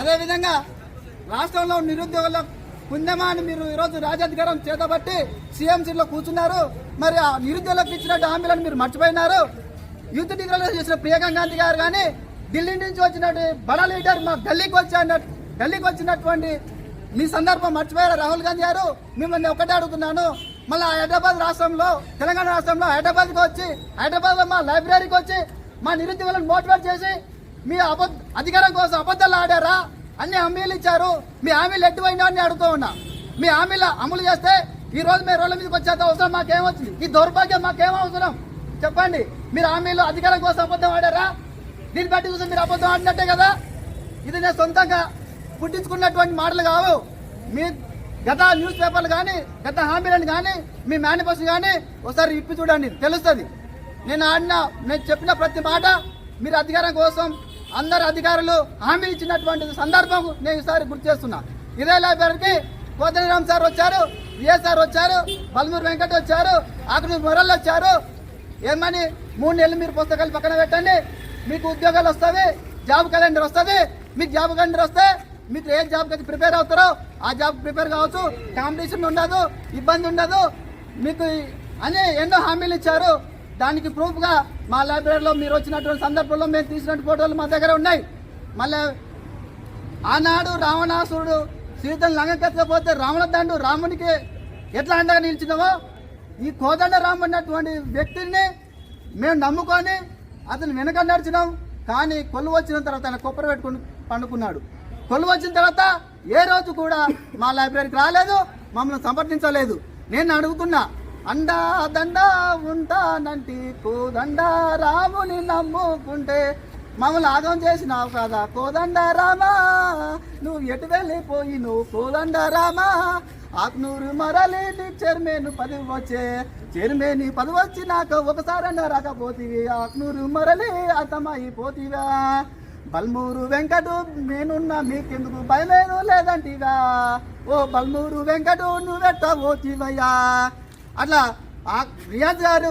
అదేవిధంగా రాష్ట్రంలో నిరుద్యోగుల పుణ్యమాని మీరు ఈరోజు రాజాధికారం చేతబట్టి సీఎం సీట్లో కూర్చున్నారు. మరి ఆ నిరుద్యోగులకు ఇచ్చినట్టు హామీలను మీరు మర్చిపోయినారు. యూత్ డిగ్రీలో చేసిన ప్రియాంక గాంధీ గారు కానీ ఢిల్లీ నుంచి వచ్చినట్టు బడా లీడర్ మా ఢిల్లీకి వచ్చినట్టు ఢిల్లీకి వచ్చినటువంటి మీ సందర్భం మర్చిపోయారు రాహుల్ గాంధీ గారు? మిమ్మల్ని ఒకటే అడుగుతున్నాను. మళ్ళీ హైదరాబాద్ రాష్ట్రంలో తెలంగాణ రాష్ట్రంలో హైదరాబాద్కి వచ్చి హైదరాబాద్లో మా లైబ్రరీకి వచ్చి మా నిరుద్యోగులను మోటివేట్ చేసి మీ అబద్ధ అధికారం కోసం అబద్ధాలు ఆడారా? అన్ని హామీలు ఇచ్చారు. మీ హామీలు ఎట్టువైనా అని అడుగుతూ ఉన్నా. మీ హామీలు అమలు చేస్తే ఈ రోజు మీ రోడ్ల మీదకి వచ్చేంత అవసరం మాకేమొచ్చింది? ఈ దౌర్భాగ్యం మాకేం అవసరం? చెప్పండి. మీరు హామీలు అధికారం కోసం అబద్ధం ఆడారా? దీన్ని బట్టి చూసి మీరు అబద్ధం ఆడినట్టే కదా? ఇది నేను సొంతంగా పుట్టించుకున్నటువంటి మాటలు కావు. మీ గత న్యూస్ పేపర్లు కానీ గత హామీలను కానీ మీ మేనిఫెస్టో కానీ ఒకసారి ఇప్పి చూడండి. తెలుస్తుంది. నేను ఆడిన నేను చెప్పిన ప్రతి మాట మీరు అధికారం కోసం అందరు అధికారులు హామీ ఇచ్చినటువంటి సందర్భం నేను ఈసారి గుర్తు చేస్తున్నా. ఇదే లైబ్రరీకి కోదరిరామ్ సార్ వచ్చారు విఏ సార్ వచ్చారు బల్మూరు వెంకట్ వచ్చారు ఆకునూరు మొరల్ వచ్చారు. ఏమని మూడు నెలలు మీరు పుస్తకాలు పక్కన పెట్టండి మీకు ఉద్యోగాలు వస్తుంది జాబ్ క్యాలెండర్ వస్తుంది మీకు జాబ్ క్యాలెండర్ వస్తే మీకు ఏ జాబ్ అయితే ప్రిపేర్ అవుతారో ఆ జాబ్ ప్రిపేర్ కావచ్చు కాంపిటీషన్ ఉండదు ఇబ్బంది ఉండదు మీకు అని ఎన్నో హామీలు ఇచ్చారు. దానికి ప్రూఫ్గా మా లైబ్రరీలో మీరు వచ్చినటువంటి సందర్భంలో మేము తీసినటువంటి ఫోటోలు మా దగ్గర ఉన్నాయి. మళ్ళీ ఆనాడు రావణాసురుడు సీతను లంగకెత్తకపోతే రావణ దండు రామునికి ఎట్లా అండగా నిలిచినావో ఈ కోదండ రాము అన్నటువంటి వ్యక్తిని మేము నమ్ముకొని అతను వెనక నడిచినాం. కానీ కొలువు వచ్చిన తర్వాత ఆయన కొప్పర పెట్టుకుని పండుకున్నాడు. కొలువు వచ్చిన తర్వాత ఏ రోజు కూడా మా లైబ్రరీకి రాలేదు మమ్మల్ని సంప్రదించలేదు. నేను అడుగుతున్నా అండా దండ ఉంటానంటి. కోదండ రాముని నమ్ముకుంటే మమ్మల్ని ఆగం చేసినావు కదా. కోదండ రామా నువ్వు ఎటు వెళ్ళిపోయి నువ్వు కోదండ రామా ఆకునూరు మరలి చైర్మన్ పదవి వచ్చే. చైర్మన్ పదవి వచ్చినాక ఒకసారన్నా రాకపోతీవి. ఆకునూరు మరలి అర్థమైపోతీవా. బల్మూరు వెంకటు నేనున్నా మీకెందుకు భయమేదో లేదంటివా. ఓ బల్మూరు వెంకటు నువ్వెట్ట పోతివయ్యా? అట్లా ఆ రియాజ్ గారు